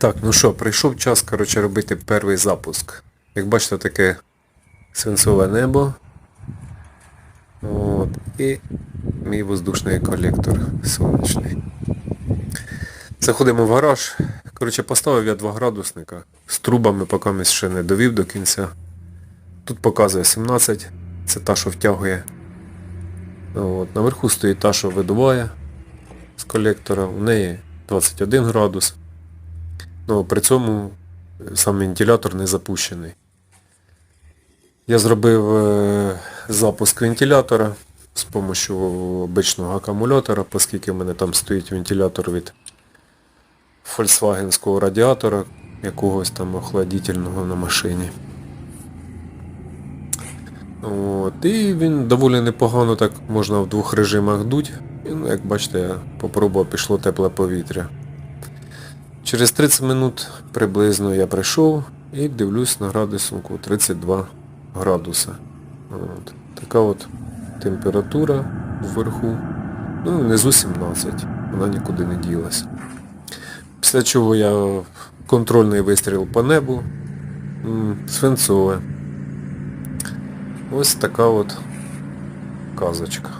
Так, ну що, прийшов час, коротше, робити перший запуск. Як бачите, таке свинцове небо. От, і мій воздушний колектор сонячний. Заходимо в гараж. Коротше, поставив я 2 градусника. З трубами поки ми ще не довів до кінця. Тут показує 17, це та, що втягує. От, наверху стоїть та, що видуває з колектора. У неї 21 градус. Ну, при цьому сам вентилятор не запущений. Я зробив е, запуск вентилятора з допомогою обичного акумулятора, оскільки в мене там стоїть вентилятор від фольксвагенського радіатора, якогось там охладительного на машині. От, і він доволі непогано так можна в двох режимах дуть. І, ну, як бачите, я попробував, пішло тепле повітря. Через 30 минут приблизно я прийшов і дивлюсь на градуснику 32 градуса. От. Така от температура вверху. Ну внизу 17. Вона нікуди не ділася. Після чого я контрольний вистріл по небу. Свинцове. Ось така от казочка.